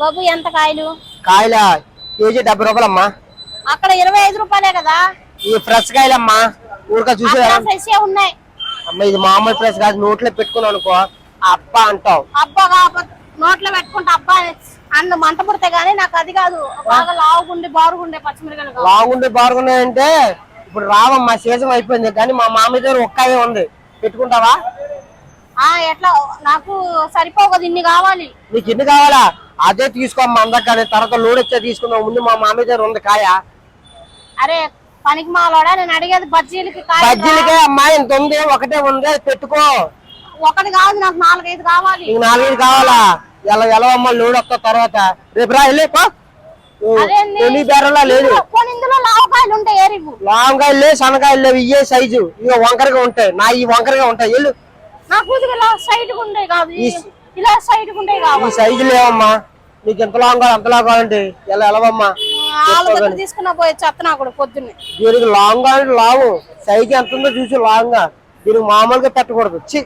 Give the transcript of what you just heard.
బాబు ఎంత కాయలు? కాయల? కేజీ డెబ్బై రూపాయలమ్మా. అక్కడ ఇరవై ఐదు రూపాయలే కదా? ఈ ఫ్రెష్ కాయలమ్మా. ఊరిక చూసి ఫ్రెష్ ఉన్నాయి. అమ్మ ఇది మామూలు ఫ్రెష్ కాదు నోట్లో పెట్టుకున్నావు అనుకో. అప్ప అంటావు. అబ్బా నోట్లో పెట్టుకుంటే అబ్బా అన్న మంట పుడితే గానీ నాకు అది కాదు. బాగా లావుగుండి బారుగుండే పచ్చిమిరకాయలు కావాలి. బాగుండి బాగున్నాయంటే ఇప్పుడు రావమ్మా సీజన్ అయిపోయింది. కానీ మా మామయ్య దగ్గర ఒక్కదే ఉంది. పెట్టుకుంటావా? ఆ ఎట్లా? నాకు సరిపోవు కదా ఇన్ని కావాలి. నీకు ఎన్ని కావాలా? అదే తీసుకోమ్మా అందక కానీ తర్వాత లోడ్ వచ్చే తీసుకుందాం. ముందు మా మామయ్య దగ్గర ఉంది కాయ. అరే పనికి మాలోడా? నేను అడిగేది బజ్జీలకి బజ్జీలకే అమ్మా ఇంత ఉంది. ఒకటే ఉంది పెట్టుకో. ఒకటి కాదు నాకు నాలుగైదు కావాలి. నీకు నాలుగైదు కావాలా? ఎలా ఎలవమ్మా లోడ్ వస్తా తర్వాత. రేపు రా వెళ్ళి పో. అదేంది? తొలి బేరలా లేదు. కొన్ని ఇందులో లావకాయలు లాంకాయలు లేవు సన్నకాయలు లేవు ఇయ్యే సైజు. ఇక వంకరగా ఉంటాయి. నా ఈ వంకరగా ఉంటాయి. వెళ్ళు. నా కూతురు సైడ్ ఉంటాయి కాదు. ఇలా సైడ్ ఉంటాయి ఈ కావాలి సైజు లేవమ్మా. నీకు ఎంత లాంగ్ కావాలి అంత లాంగ్ కావాలంటే ఎలా ఎలవమ్మా వాళ్ళ దగ్గర తీసుకున్న పోయే చెత్త నా కూడా పొద్దున్నే. దీనికి లాంగ్ కావాలంటే లావు సైజు ఎంత ఉందో చూసి లాంగ్ దీనికి మామూలుగా పెట్టకూడదు. చి